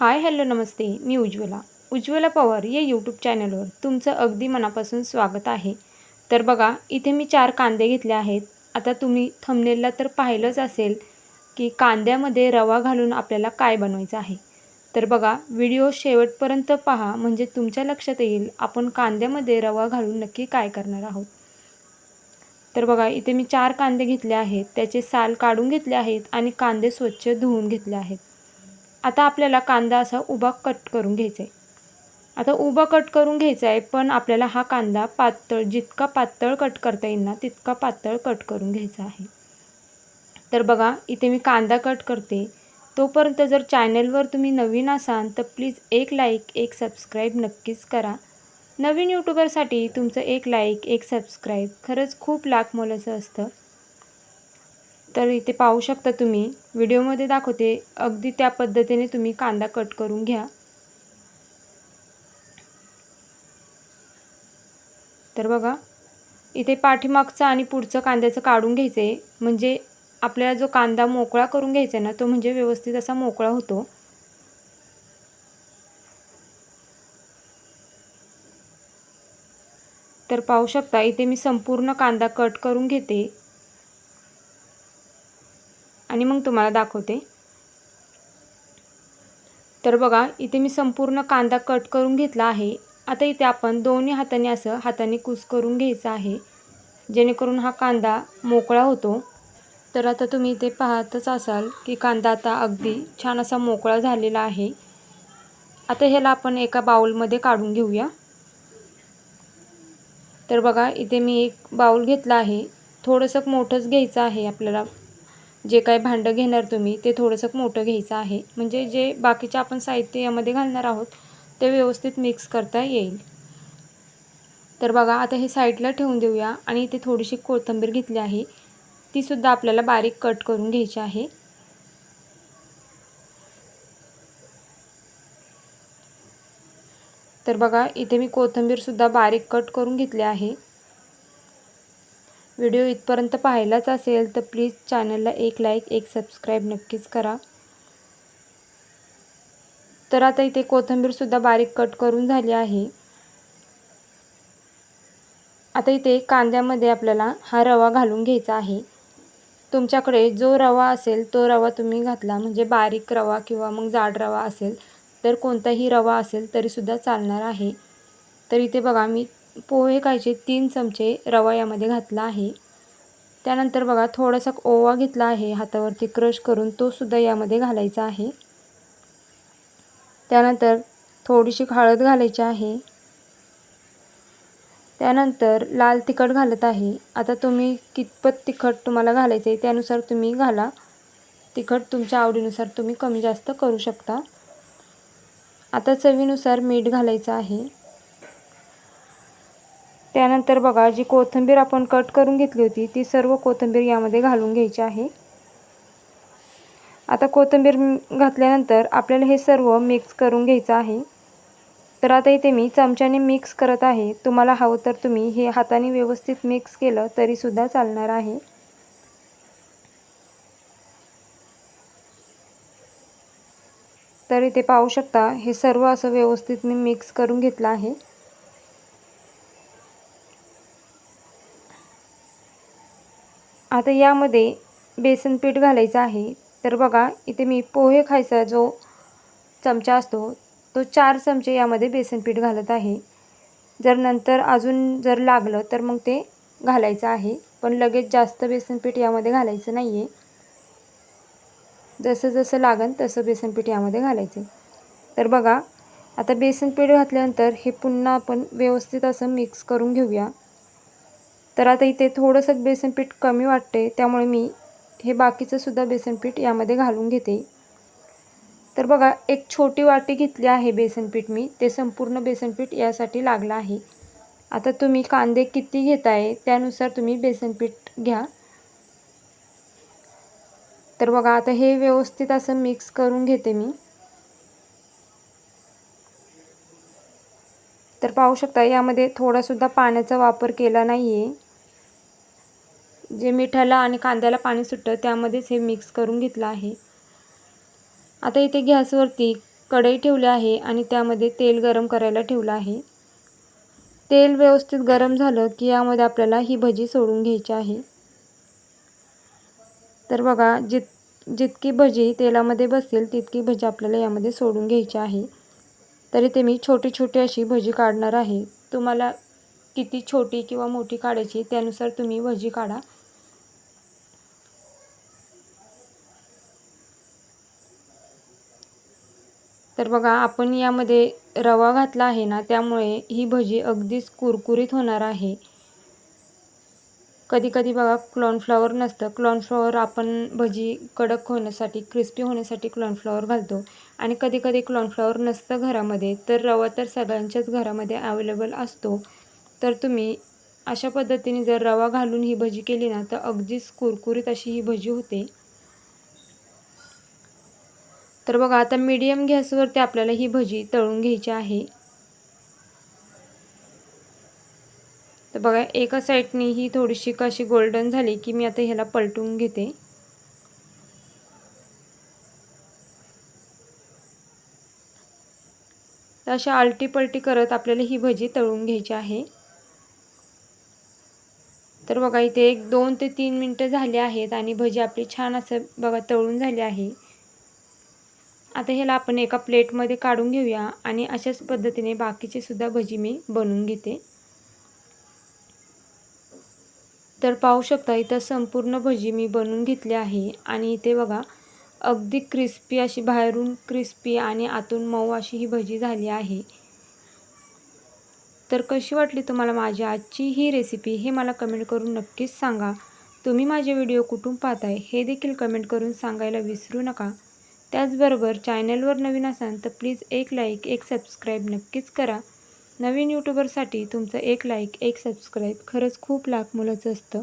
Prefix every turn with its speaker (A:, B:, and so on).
A: हाय hello नमस्ते. मी उज्ज्वला. उज्ज्वला पवार या यूट्यूब चॅनलवर तुमचं अगदी मनापासून स्वागत आहे. तर बघा इथे मी चार कांदे घेतले आहेत. आता तुम्ही थंबनेलला तर पाहिलंच असेल की कांद्यामध्ये रवा घालून आपल्याला काय बनवायचं आहे. तर बघा व्हिडिओ शेवटपर्यंत पहा म्हणजे तुमच्या लक्षात येईल आपण कांद्यामध्ये रवा घालून नक्की काय करणार आहोत. तर बघा इथे मी चार कांदे घेतले आहेत. त्याचे साल काढून घेतले आहेत आणि कांदे स्वच्छ धुवून घेतले आहेत. आता आपल्याला कांदा असा उभा कट करून घ्यायचा आहे आता उभा कट करून घ्यायचा आहे पण आपल्याला हा कांदा पातळ जितका पातळ कट करता येईल ना तितका पातळ कट करून घ्यायचा आहे. तर बघा इथे मी कांदा कट करते. तोपर्यंत जर चॅनलवर तुम्ही नवीन असाल तर प्लीज एक लाईक एक सबस्क्राईब नक्कीच करा. नवीन यूट्यूबरसाठी तुमचं एक लाईक एक सबस्क्राईब खरंच खूप लाख मोलाचं असतं. तर इथे पाहू शकता तुम्ही. व्हिडिओमध्ये दाखवते. अगदी त्या पद्धतीने तुम्ही कांदा कट करून घ्या. तर बघा इथे पाठीमागचं आणि पुढचं कांद्याचं काढून घ्यायचं आहे म्हणजे आपल्याला जो कांदा मोकळा करून घ्यायचा आहे ना तो म्हणजे व्यवस्थित असा मोकळा होतो. तर पाहू शकता इथे मी संपूर्ण कांदा कट करून घेते. आणि मग तुम्हाला दाखवते. तर बघा इथे मी संपूर्ण कांदा कट करून घेतला आहे. आता इथे आपण दोन्ही हाताने असं हाताने कूस करून घ्यायचं आहे. जेणेकरून हा कांदा मोकळा होतो. तर आता तुम्ही इथे पाहतच असाल की कांदा आता अगदी छान असा मोकळा झालेला आहे. आता ह्याला आपण एका बाउलमध्ये काढून घेऊया. तर बघा इथे मी एक बाउल घेतला आहे. थोडंसं मोठंच घ्यायचं आहे आपल्याला. जे काय भांडं घेणार तुम्ही ते थोडंसं मोठं घ्यायचं आहे. म्हणजे जे बाकीचे आपण साहित्य यामध्ये घालणार आहोत ते व्यवस्थित मिक्स करता येईल. तर बघा आता हे साईडला ठेवून देऊया आणि इथे थोडीशी कोथिंबीर घेतली आहे. तीसुद्धा आपल्याला बारीक कट करून घ्यायची आहे. तर बघा इथे मी कोथिंबीरसुद्धा बारीक कट करून घेतली आहे. व्हिडिओ इथपर्यंत पाहिलाच असेल तर प्लीज चॅनलला एक लाईक एक सबस्क्राईब नक्कीच करा. तर आता इथे कोथिंबीरसुद्धा बारीक कट करून झाली आहे. आता इथे कांद्यामध्ये आपल्याला हा रवा घालून घ्यायचा आहे. तुमच्याकडे जो रवा असेल तो रवा तुम्ही घातला म्हणजे बारीक रवा किंवा मग जाड रवा असेल तर कोणताही रवा असेल तरीसुद्धा चालणार आहे. तर इथे बघा मी पोहे खायचे तीन चमचे रवा यामध्ये घातला आहे. त्यानंतर बघा थोडासा ओवा घेतला आहे. हातावरती क्रश करून तो सुद्धा यामध्ये घालायचा आहे. त्यानंतर थोडीशी हळद घालायची आहे. त्यानंतर लाल तिखट घालत आहे. आता तुम्ही कितपत तिखट तुम्हाला घालायचं आहे त्यानुसार तुम्ही घाला. तिखट तुमच्या आवडीनुसार तुम्ही कमी जास्त करू शकता. आता चवीनुसार मीठ घालायचं आहे. त्यानंतर बघा जी कोथिंबीर आपण कट करून घेतली होती ती सर्व कोथिंबीर यामध्ये घालून घ्यायची आहे. आता कोथिंबीर घातल्यानंतर आपल्याला हे सर्व मिक्स करून घ्यायचं आहे. तर आता इथे मी चमच्याने मिक्स करत आहे. तुम्हाला हवं तर तुम्ही हे हाताने व्यवस्थित मिक्स केलं तरीसुद्धा चालणार आहे. तर इथे पाहू शकता हे सर्व असं व्यवस्थित मी मिक्स करून घेतलं आहे. आता यामध्ये बेसन पीठ घालायचं आहे. तर बघा इथे मी पोहे खायचा जो चमचा असतो तो चार चमचे यामध्ये बेसन पीठ घालत आहे. जर नंतर अजून जर लागलं तर मग ते घालायचं आहे. पण लगेच जास्त बेसन पीठ यामध्ये घालायचं नाही आहे जसं जसं लागन तसं बेसन पीठ यामध्ये घालायचं. तर बघा आता बेसन पीठ घातल्यानंतर हे पुन्हा आपण व्यवस्थित असं मिक्स करून घेऊया. तर आता इथे थोडंसं बेसन पीठ कमी वाटते त्यामुळे मी हे बाकीचं सुद्धा बेसन पीठ यामध्ये घालून घेते. तर बघा एक छोटी वाटी घेतली आहे बेसन पीठ मी ते संपूर्ण बेसन पीठ यासाठी लागलं आहे. आता तुम्ही कांदे किती घेताय त्यानुसार तुम्ही बेसन पीठ घ्या. तर बघा आता हे व्यवस्थित असं मिक्स करून घेते मी. तर पाहू शकता यामध्ये थोडासुद्धा पाण्याचा वापर केला नाही आहे जे मिठाला आणि कांद्याला पाणी सुटतं त्यामध्येच हे मिक्स करून घेतलं आहे. आता इथे गॅसवरती कढई ठेवली आहे आणि त्यामध्ये तेल गरम करायला ठेवलं आहे. तेल व्यवस्थित गरम झालं की यामध्ये आपल्याला ही भजी सोडून घ्यायची आहे. तर बघा जित जितकी भजी तेलामध्ये बसेल तितकी भजी आपल्याला यामध्ये सोडून घ्यायची आहे. तरी ते मी छोटी छोटी अशी भजी काढणार आहे. तुम्हाला किती छोटी किंवा मोठी काढायची त्यानुसार तुम्ही भजी काढा. तर बघा आपण यामध्ये रवा घातला आहे ना त्यामुळे ही भजी अगदीच कुरकुरीत होणार आहे. कधी कधी बघा क्लॉनफ्लॉवर नसतं. फ्लॉवर आपण भजी कडक होण्यासाठी क्रिस्पी होण्यासाठी फ्लॉवर घालतो. आणि कधी कधी नसतं घरामध्ये तर रवा तर सगळ्यांच्याच घरामध्ये अवेलेबल असतो. तर तुम्ही अशा पद्धतीने जर रवा घालून ही भजी केली ना तर अगदीच कुरकुरीत अशी ही भजी होते. तर बघा आता मीडियम गॅसवरती आपल्याला ही भजी तळून घ्यायची आहे. तर बघा एका साईडनी ही थोडीशी कशी गोल्डन झाली की मी आता ह्याला पलटून घेते. तर अशा आलटीपलटी करत आपल्याला ही भजी तळून घ्यायची आहे. तर बघा इथे एक दोन ते तीन मिनटं झाली आहेत आणि भजी आपली छान असं बघा तळून झाली आहे. आता ह्याला आपण एका प्लेटमध्ये काढून घेऊया आणि अशाच पद्धतीने बाकीचे सुद्धा भजी मी बनवून घेते. तर पाहू शकता इथं संपूर्ण भजी मी बनवून घेतली आहे आणि इथे बघा अगदी क्रिस्पी अशी बाहेरून क्रिस्पी आणि आतून मऊ अशी ही भजी झाली आहे. तर कशी वाटली तुम्हाला माझी आजची ही रेसिपी हे मला कमेंट करून नक्कीच सांगा. तुम्ही माझे व्हिडिओ कुठून पाहताय हे देखील कमेंट करून सांगायला विसरू नका. त्याचबरोबर चॅनलवर नवीन असाल तर प्लीज एक लाईक एक सबस्क्राईब नक्कीच करा. नवीन यूट्यूबरसाठी तुमचं एक लाईक एक सबस्क्राईब खरंच खूप लाख मुलाचं असतं.